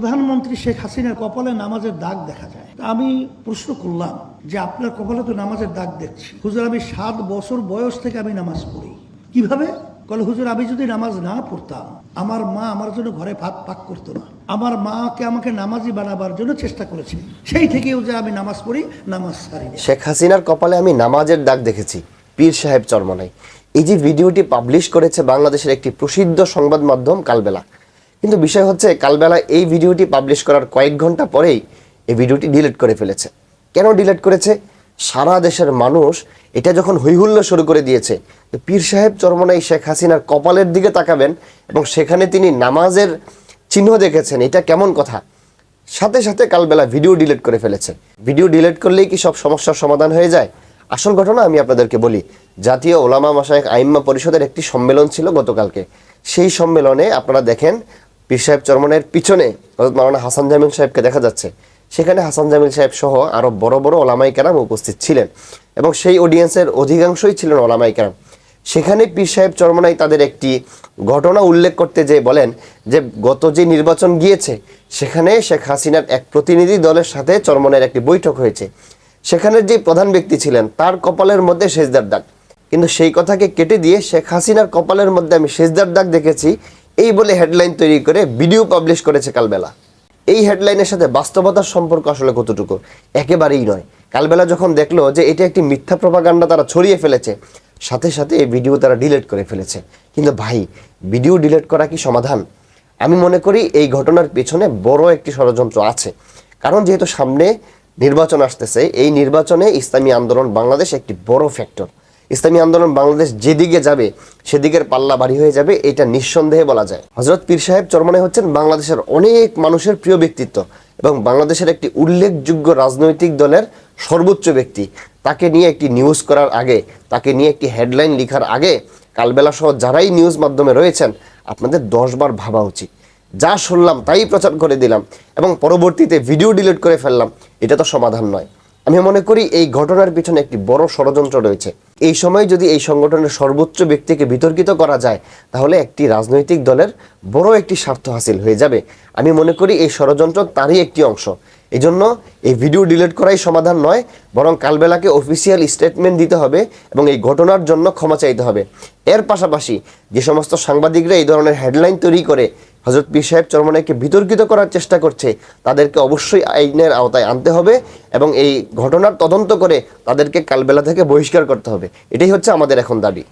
প্রধানমন্ত্রী শেখ হাসিনার কপালে নামাজের দাগ দেখা যায়। আমি প্রশ্ন করলাম যে আপনার কপালে তো নামাজের দাগ দেখছি। হুজুর আমি সাত বছর বয়স থেকে আমি নামাজ পড়ি। কীভাবে? বলে হুজুর, আমি যদি নামাজ না পড়তাম, আমার মা আমার জন্য ঘরে ভাত পাক করতো না। আমার মাকে আমাকে নামাজি বানাবার জন্য চেষ্টা করেছে। সেই থেকেও যে আমি নামাজ পড়ি, নামাজ না। শেখ হাসিনার কপালে আমি নামাজের দাগ দেখেছি। পীর সাহেব চরমনাই এই যে ভিডিওটি পাবলিশ করেছে বাংলাদেশের একটি প্রসিদ্ধ সংবাদ মাধ্যম কালবেলা কিন্তু বিষয় হচ্ছে, কালবেলা এই ভিডিওটি পাবলিশ করার কয়েক ঘণ্টা পরেই এই ভিডিওটি ডিলিট করে ফেলেছে। কেন ডিলিট করেছে? সারা দেশের মানুষ এটা যখন হৈহুল্লো শুরু করে দিয়েছে পীর সাহেব চরমনাই শেখ হাসিনার কপালের দিকে তাকাবেন এবং সেখানে তিনি নামাজের চিহ্ন দেখেছেন, এটা কেমন কথা? সাথে সাথে কালবেলা ভিডিও ডিলিট করে ফেলেছে। ভিডিও ডিলিট করলেই কি সব সমস্যার সমাধান হয়ে যায়? আসল ঘটনা আমি আপনাদেরকে বলি, জাতীয় ওলামা মাসায়েক আইম্মা পরিষদের একটি সম্মেলন ছিল গতকালকে। সেই সম্মেলনে আপনারা দেখেন পীর সাহেব চরমনের পিছনে হযরত মাওলানা হাসান জামিল সাহেবকে দেখা যাচ্ছে। সেখানে হাসান জামিল সাহেব সহ আরও বড় বড় ওলামাই কেরাম উপস্থিত ছিলেন এবং সেই অডিয়েন্সের অধিকাংশই ছিলেন ওলামাই কেরাম। সেখানে পীর সাহেব চরমনাই তাদের একটি ঘটনা উল্লেখ করতে যে বলেন যে, গত যে নির্বাচন গিয়েছে, সেখানে শেখ হাসিনার এক প্রতিনিধি দলের সাথে চরমনের একটি বৈঠক হয়েছে। সেখানের যে প্রধান ব্যক্তি ছিলেন, তার কপালের মধ্যে সেজদার দাগ। কিন্তু সেই কথাকে কেটে দিয়ে শেখ হাসিনার কপালের মধ্যে আমি সেজদার দাগ দেখেছি এই বলে হেডলাইন তৈরি করে ভিডিও পাবলিশ করেছে কালবেলা। এই হেডলাইনের সাথে বাস্তবতার সম্পর্ক আসলে কতটুকু? একেবারেই নয়। কালবেলা যখন দেখল যে এটা একটি মিথ্যা প্রপাগান্ডা তারা ছড়িয়ে ফেলেছে, সাথে সাথে এই ভিডিও তারা ডিলিট করে ফেলেছে। কিন্তু ভাই ভিডিও ডিলিট করা কি সমাধান? আমি মনে করি এই ঘটনার পেছনে বড় একটি ষড়যন্ত্র আছে। কারণ যেহেতু সামনে নির্বাচন আসতেছে, এই নির্বাচনে ইসলামী আন্দোলন বাংলাদেশ একটি বড় ফ্যাক্টর ইসলামী আন্দোলন বাংলাদেশ যেদিকে যাবে, সেদিকের পাল্লা ভারী হয়ে যাবে, এটা নিঃসন্দেহে বলা যায়। হজরত পীর সাহেব চরমনে হচ্ছেন বাংলাদেশের অনেক মানুষের প্রিয় ব্যক্তিত্ব এবং বাংলাদেশের একটি উল্লেখযোগ্য রাজনৈতিক দলের সর্বোচ্চ ব্যক্তি। তাকে নিয়ে একটি নিউজ করার আগে, তাকে নিয়ে একটি হেডলাইন লেখার আগে, কালবেলা সহ যারাই নিউজ মাধ্যমে রয়েছেন, আপনাদের দশবার ভাবা উচিত। যা শুনলাম, তাই প্রচার করে দিলাম এবং পরবর্তীতে ভিডিও ডিলিট করে ফেললাম, এটা তো সমাধান নয়। আমি মনে করি এই ঘটনার পিছনে একটি বড় ষড়যন্ত্র রয়েছে। এই সময় যদি এই সংগঠনের সর্বোচ্চ ব্যক্তিকে বিতর্কিত করা যায়, তাহলে একটি রাজনৈতিক দলের বড় একটি স্বার্থ হাসিল হয়ে যাবে। আমি মনে করি এই ষড়যন্ত্র তারই একটি অংশ। এই জন্য এই ভিডিও ডিলিট করাই সমাধান নয়, বরং কালবেলাকে অফিসিয়াল স্টেটমেন্ট দিতে হবে এবং এই ঘটনার জন্য ক্ষমা চাইতে হবে। এর পাশাপাশি যে সমস্ত সাংবাদিকরা এই ধরনের হেডলাইন তৈরি করে হজরত পীর সাহেব চরমনাইকে বিতর্কিত করার চেষ্টা করছে, তাদেরকে অবশ্যই আইনের আওতায় আনতে হবে এবং এই ঘটনার তদন্ত করে তাদেরকে কালবেলা থেকে বহিষ্কার করতে হবে। এটাই হচ্ছে আমাদের এখন দাবি।